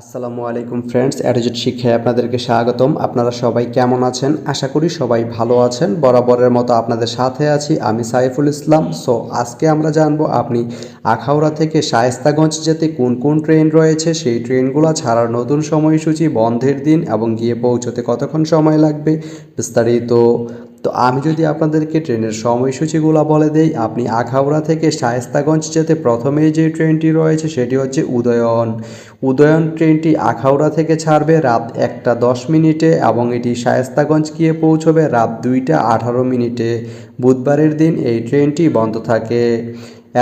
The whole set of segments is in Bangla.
আসসালামু আলাইকুম ফ্রেন্ডস, অ্যাডিজেট শিক্ষায় আপনাদেরকে স্বাগতম। আপনারা সবাই কেমন আছেন? আশা করি সবাই ভালো আছেন। বরাবরের মতো আপনাদের সাথে আছি আমি সাইফুল ইসলাম। সো, আজকে আমরা জানব আপনি আখাউড়া থেকে শায়েস্তাগঞ্জ যেতে কোন কোন ট্রেন রয়েছে? সেই ট্রেনগুলো ছাড়ার নতুন সময়সূচি বন্ধের দিন এবং গিয়ে পৌঁছতে কতক্ষণ সময় লাগবে? বিস্তারিত তো আমি যদি আপনাদেরকে ট্রেনের সময়সূচিগুলো বলে দেই, আপনি আখাউড়া থেকে শায়েস্তাগঞ্জ যেতে প্রথমে যে ট্রেনটি রয়েছে সেটি হচ্ছে উদয়ন। উদয়ন ট্রেনটি আখাউড়া থেকে ছাড়বে রাত একটা দশ মিনিটে এবং এটি শায়েস্তাগঞ্জ গিয়ে পৌঁছবে রাত দুইটা আঠারো মিনিটে। বুধবারের দিন এই ট্রেনটি বন্ধ থাকে।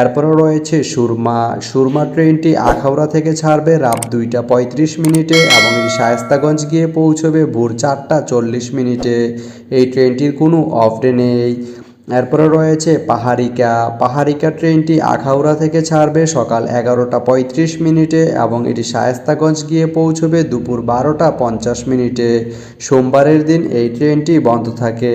এরপরও রয়েছে সুরমা। সুরমা ট্রেনটি আখাউড়া থেকে ছাড়বে রাত দুইটা পঁয়ত্রিশ মিনিটে এবং এটি শায়েস্তাগঞ্জ গিয়ে পৌঁছবে ভোর চারটা চল্লিশ মিনিটে। এই ট্রেনটির কোনো অফ ডে নেই। এরপরে রয়েছে পাহাড়িকা। পাহাড়িকা ট্রেনটি আখাউড়া থেকে ছাড়বে সকাল এগারোটা পঁয়ত্রিশ মিনিটে এবং এটি শায়েস্তাগঞ্জ গিয়ে পৌঁছবে দুপুর বারোটা পঞ্চাশ মিনিটে। সোমবারের দিন এই ট্রেনটি বন্ধ থাকে।